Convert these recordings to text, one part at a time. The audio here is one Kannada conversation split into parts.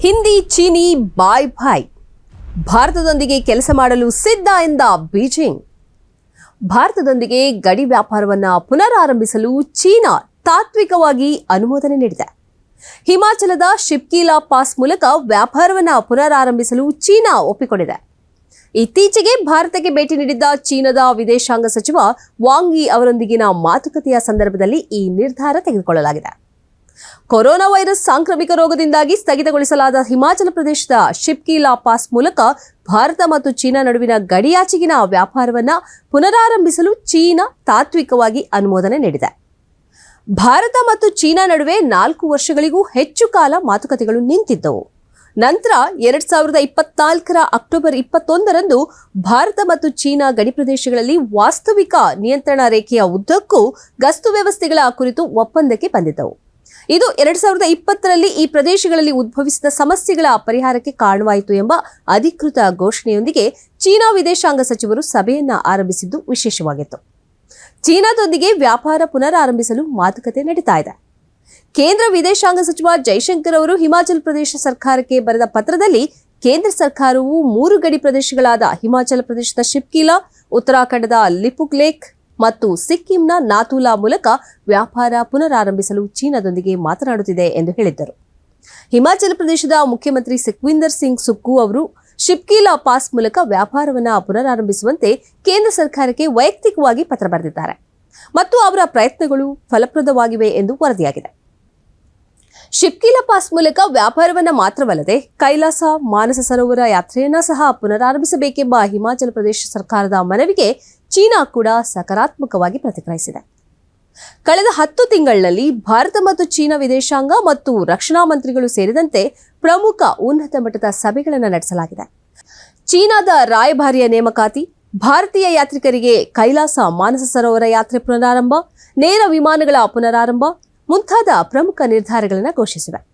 ಹಿಂದಿ, ಚೀನಿ, ಬಾಯ್ ಬಾಯ್ ಭಾರತದೊಂದಿಗೆ ಕೆಲಸ ಮಾಡಲು ಸಿದ್ಧ ಎಂದ ಬೀಜಿಂಗ್. ಭಾರತದೊಂದಿಗೆ ಗಡಿ ವ್ಯಾಪಾರವನ್ನ ಪುನರಾರಂಭಿಸಲು ಚೀನಾ ತಾತ್ವಿಕವಾಗಿ ಅನುಮೋದನೆ ನೀಡಿದೆ. ಹಿಮಾಚಲದ ಶಿಪ್ಕೀಲಾ ಪಾಸ್ ಮೂಲಕ ವ್ಯಾಪಾರವನ್ನ ಪುನರಾರಂಭಿಸಲು ಚೀನಾ ಒಪ್ಪಿಕೊಂಡಿದೆ. ಇತ್ತೀಚೆಗೆ ಭಾರತಕ್ಕೆ ಭೇಟಿ ನೀಡಿದ್ದ ಚೀನಾದ ವಿದೇಶಾಂಗ ಸಚಿವ ವಾಂಗ್ ಯಿ ಅವರೊಂದಿಗಿನ ಮಾತುಕತೆಯ ಸಂದರ್ಭದಲ್ಲಿ ಈ ನಿರ್ಧಾರ ತೆಗೆದುಕೊಳ್ಳಲಾಗಿದೆ. ಕೊರೋನಾ ವೈರಸ್ ಸಾಂಕ್ರಾಮಿಕ ರೋಗದಿಂದಾಗಿ ಸ್ಥಗಿತಗೊಳಿಸಲಾದ ಹಿಮಾಚಲ ಪ್ರದೇಶದ ಶಿಪ್ಕಿಲಾ ಪಾಸ್ ಮೂಲಕ ಭಾರತ ಮತ್ತು ಚೀನಾ ನಡುವಿನ ಗಡಿಯಾಚೆಗಿನ ವ್ಯಾಪಾರವನ್ನು ಪುನರಾರಂಭಿಸಲು ಚೀನಾ ತಾತ್ವಿಕವಾಗಿ ಅನುಮೋದನೆ ನೀಡಿದೆ. ಭಾರತ ಮತ್ತು ಚೀನಾ ನಡುವೆ ನಾಲ್ಕು ವರ್ಷಗಳಿಗೂ ಹೆಚ್ಚು ಕಾಲ ಮಾತುಕತೆಗಳು ನಿಂತಿದ್ದವು. ನಂತರ ಎರಡ್ ಸಾವಿರದ ಇಪ್ಪತ್ನಾಲ್ಕರ ಅಕ್ಟೋಬರ್ ಇಪ್ಪತ್ತೊಂದರಂದು ಭಾರತ ಮತ್ತು ಚೀನಾ ಗಡಿ ಪ್ರದೇಶಗಳಲ್ಲಿ ವಾಸ್ತವಿಕ ನಿಯಂತ್ರಣ ರೇಖೆಯ ಉದ್ದಕ್ಕೂ ಗಸ್ತು ವ್ಯವಸ್ಥೆಗಳ ಕುರಿತು ಒಪ್ಪಂದಕ್ಕೆ ಬಂದಿದ್ದವು. ಇದು ಎರಡ್ ಸಾವಿರದ ಇಪ್ಪತ್ತರಲ್ಲಿ ಈ ಪ್ರದೇಶಗಳಲ್ಲಿ ಉದ್ಭವಿಸಿದ ಸಮಸ್ಯೆಗಳ ಪರಿಹಾರಕ್ಕೆ ಕಾರಣವಾಯಿತು ಎಂಬ ಅಧಿಕೃತ ಘೋಷಣೆಯೊಂದಿಗೆ ಚೀನಾ ವಿದೇಶಾಂಗ ಸಚಿವರು ಸಭೆಯನ್ನ ಆರಂಭಿಸಿದ್ದು ವಿಶೇಷವಾಗಿತ್ತು. ಚೀನಾದೊಂದಿಗೆ ವ್ಯಾಪಾರ ಪುನರಾರಂಭಿಸಲು ಮಾತುಕತೆ ನಡೀತಾ ಇದೆ. ಕೇಂದ್ರ ವಿದೇಶಾಂಗ ಸಚಿವ ಜೈಶಂಕರ್ ಅವರು ಹಿಮಾಚಲ ಪ್ರದೇಶ ಸರ್ಕಾರಕ್ಕೆ ಬರೆದ ಪತ್ರದಲ್ಲಿ ಕೇಂದ್ರ ಸರ್ಕಾರವು ಮೂರು ಗಡಿ ಪ್ರದೇಶಗಳಾದ ಹಿಮಾಚಲ ಪ್ರದೇಶದ ಶಿಪ್ಕಿಲಾ, ಉತ್ತರಾಖಂಡದ ಲಿಪುಕ್ ಲೇಕ್ ಮತ್ತು ಸಿಕ್ಕಿಂನ ನಾಥೂಲಾ ಮೂಲಕ ವ್ಯಾಪಾರ ಪುನರಾರಂಭಿಸಲು ಚೀನಾದೊಂದಿಗೆ ಮಾತನಾಡುತ್ತಿದೆ ಎಂದು ಹೇಳಿದ್ದರು. ಹಿಮಾಚಲ ಪ್ರದೇಶದ ಮುಖ್ಯಮಂತ್ರಿ ಸುಖ್ವಿಂದರ್ ಸಿಂಗ್ ಸುಕ್ಕು ಅವರು ಶಿಪ್ಕೀಲಾ ಪಾಸ್ ಮೂಲಕ ವ್ಯಾಪಾರವನ್ನು ಪುನರಾರಂಭಿಸುವಂತೆ ಕೇಂದ್ರ ಸರ್ಕಾರಕ್ಕೆ ವೈಯಕ್ತಿಕವಾಗಿ ಪತ್ರ ಬರೆದಿದ್ದಾರೆ. ಮತ್ತು ಅವರ ಪ್ರಯತ್ನಗಳು ಫಲಪ್ರದವಾಗಿವೆ ಎಂದು ವರದಿಯಾಗಿದೆ. ಶಿಪ್ಕೀಲಾ ಪಾಸ್ ಮೂಲಕ ವ್ಯಾಪಾರವನ್ನ ಮಾತ್ರವಲ್ಲದೆ ಕೈಲಾಸ ಮಾನಸ ಸರೋವರ ಯಾತ್ರೆಯನ್ನ ಸಹ ಪುನರಾರಂಭಿಸಬೇಕೆಂಬ ಹಿಮಾಚಲ ಪ್ರದೇಶ ಸರ್ಕಾರದ ಮನವಿಗೆ ಚೀನಾ ಕೂಡ ಸಕಾರಾತ್ಮಕವಾಗಿ ಪ್ರತಿಕ್ರಿಯಿಸಿದೆ. ಕಳೆದ ಹತ್ತು ತಿಂಗಳಲ್ಲಿ ಭಾರತ ಮತ್ತು ಚೀನಾ ವಿದೇಶಾಂಗ ಮತ್ತು ರಕ್ಷಣಾ ಮಂತ್ರಿಗಳು ಸೇರಿದಂತೆ ಪ್ರಮುಖ ಉನ್ನತ ಮಟ್ಟದ ಸಭೆಗಳನ್ನು ನಡೆಸಲಾಗಿದೆ. ಚೀನಾದ ರಾಯಭಾರಿಯ ನೇಮಕಾತಿ, ಭಾರತೀಯ ಯಾತ್ರಿಕರಿಗೆ ಕೈಲಾಸ ಮಾನಸ ಸರೋವರ ಯಾತ್ರೆ ಪುನರಾರಂಭ, ನೇರ ವಿಮಾನಗಳ ಪುನರಾರಂಭ ಮುಂತಾದ ಪ್ರಮುಖ ನಿರ್ಧಾರಗಳನ್ನು ಘೋಷಿಸಿವೆ.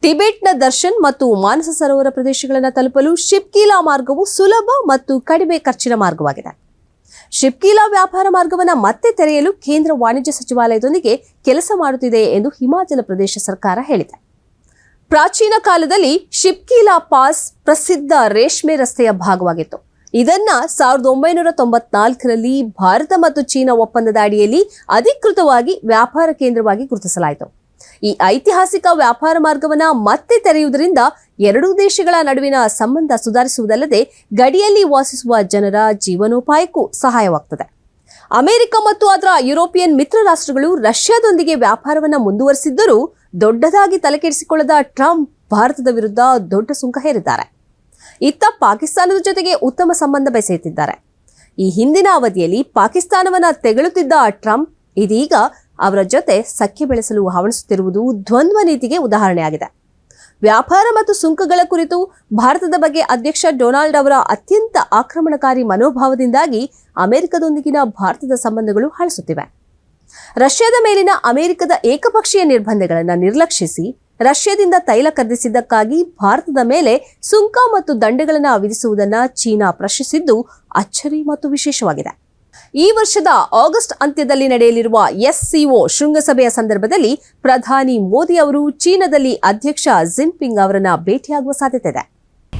ಟಿಬೆಟ್ನ ದರ್ಶನ್ ಮತ್ತು ಮಾನಸ ಸರೋವರ ಪ್ರದೇಶಗಳನ್ನು ತಲುಪಲು ಶಿಪ್ಕೀಲಾ ಮಾರ್ಗವು ಸುಲಭ ಮತ್ತು ಕಡಿಮೆ ಖರ್ಚಿನ ಮಾರ್ಗವಾಗಿದೆ. ಶಿಪ್ಕೀಲಾ ವ್ಯಾಪಾರ ಮಾರ್ಗವನ್ನು ಮತ್ತೆ ತೆರೆಯಲು ಕೇಂದ್ರ ವಾಣಿಜ್ಯ ಸಚಿವಾಲಯದೊಂದಿಗೆ ಕೆಲಸ ಮಾಡುತ್ತಿದೆ ಎಂದು ಹಿಮಾಚಲ ಪ್ರದೇಶ ಸರ್ಕಾರ ಹೇಳಿದೆ. ಪ್ರಾಚೀನ ಕಾಲದಲ್ಲಿ ಶಿಪ್ಕೀಲಾ ಪಾಸ್ ಪ್ರಸಿದ್ಧ ರೇಷ್ಮೆ ರಸ್ತೆಯ ಭಾಗವಾಗಿತ್ತು. ಇದನ್ನ ಸಾವಿರದ ಒಂಬೈನೂರ ತೊಂಬತ್ನಾಲ್ಕರಲ್ಲಿ ಭಾರತ ಮತ್ತು ಚೀನಾ ಒಪ್ಪಂದದ ಅಡಿಯಲ್ಲಿ ಅಧಿಕೃತವಾಗಿ ವ್ಯಾಪಾರ ಕೇಂದ್ರವಾಗಿ ಗುರುತಿಸಲಾಯಿತು. ಈ ಐತಿಹಾಸಿಕ ವ್ಯಾಪಾರ ಮಾರ್ಗವನ್ನ ಮತ್ತೆ ತೆರೆಯುವುದರಿಂದ ಎರಡೂ ದೇಶಗಳ ನಡುವಿನ ಸಂಬಂಧ ಸುಧಾರಿಸುವುದಲ್ಲದೆ ಗಡಿಯಲ್ಲಿ ವಾಸಿಸುವ ಜನರ ಜೀವನೋಪಾಯಕ್ಕೂ ಸಹಾಯವಾಗ್ತದೆ. ಅಮೆರಿಕ ಮತ್ತು ಅದರ ಯುರೋಪಿಯನ್ ಮಿತ್ರ ರಾಷ್ಟ್ರಗಳು ರಷ್ಯಾದೊಂದಿಗೆ ವ್ಯಾಪಾರವನ್ನ ಮುಂದುವರಿಸಿದ್ದರೂ ದೊಡ್ಡದಾಗಿ ತಲೆಕೆಡಿಸಿಕೊಳ್ಳದ ಟ್ರಂಪ್ ಭಾರತದ ವಿರುದ್ಧ ದೊಡ್ಡ ಸುಂಕ ಹೇರಿದ್ದಾರೆ. ಇತ್ತ ಪಾಕಿಸ್ತಾನದ ಜೊತೆಗೆ ಉತ್ತಮ ಸಂಬಂಧ ಬೆಸೆಯುತ್ತಿದ್ದಾರೆ. ಈ ಹಿಂದಿನ ಅವಧಿಯಲ್ಲಿ ಪಾಕಿಸ್ತಾನವನ್ನು ತೆಗಳುತ್ತಿದ್ದ ಟ್ರಂಪ್ ಇದೀಗ ಅವರ ಜೊತೆ ಸಖ್ಯ ಬೆಳೆಸಲು ಹವಣಿಸುತ್ತಿರುವುದು ದ್ವಂದ್ವ ನೀತಿಗೆ ಉದಾಹರಣೆಯಾಗಿದೆ. ವ್ಯಾಪಾರ ಮತ್ತು ಸುಂಕಗಳ ಕುರಿತು ಭಾರತದ ಬಗ್ಗೆ ಅಧ್ಯಕ್ಷ ಡೊನಾಲ್ಡ್ ಅವರ ಅತ್ಯಂತ ಆಕ್ರಮಣಕಾರಿ ಮನೋಭಾವದಿಂದಾಗಿ ಅಮೆರಿಕದೊಂದಿಗಿನ ಭಾರತದ ಸಂಬಂಧಗಳು ಹಳಸುತ್ತಿವೆ ರಷ್ಯಾದ ಮೇಲಿನ ಅಮೆರಿಕದ ಏಕಪಕ್ಷೀಯ ನಿರ್ಬಂಧಗಳನ್ನು ನಿರ್ಲಕ್ಷಿಸಿ ರಷ್ಯಾದಿಂದ ತೈಲ ಖರೀದಿಸಿದ್ದಕ್ಕಾಗಿ ಭಾರತದ ಮೇಲೆ ಸುಂಕ ಮತ್ತು ದಂಡಗಳನ್ನು ವಿಧಿಸುವುದನ್ನು ಚೀನಾ ಪ್ರಶ್ನಿಸಿದ್ದು ಅಚ್ಚರಿ ಮತ್ತು ವಿಶೇಷವಾಗಿದೆ. ಈ ವರ್ಷದ ಆಗಸ್ಟ್ ಅಂತ್ಯದಲ್ಲಿ ನಡೆಯಲಿರುವ ಎಸ್ಸಿಒ ಶೃಂಗಸಭೆಯ ಸಂದರ್ಭದಲ್ಲಿ ಪ್ರಧಾನಿ ಮೋದಿ ಅವರು ಚೀನಾದಲ್ಲಿ ಅಧ್ಯಕ್ಷ ಜಿನ್ಪಿಂಗ್ ಅವರನ್ನು ಭೇಟಿಯಾಗುವ ಸಾಧ್ಯತೆ ಇದೆ.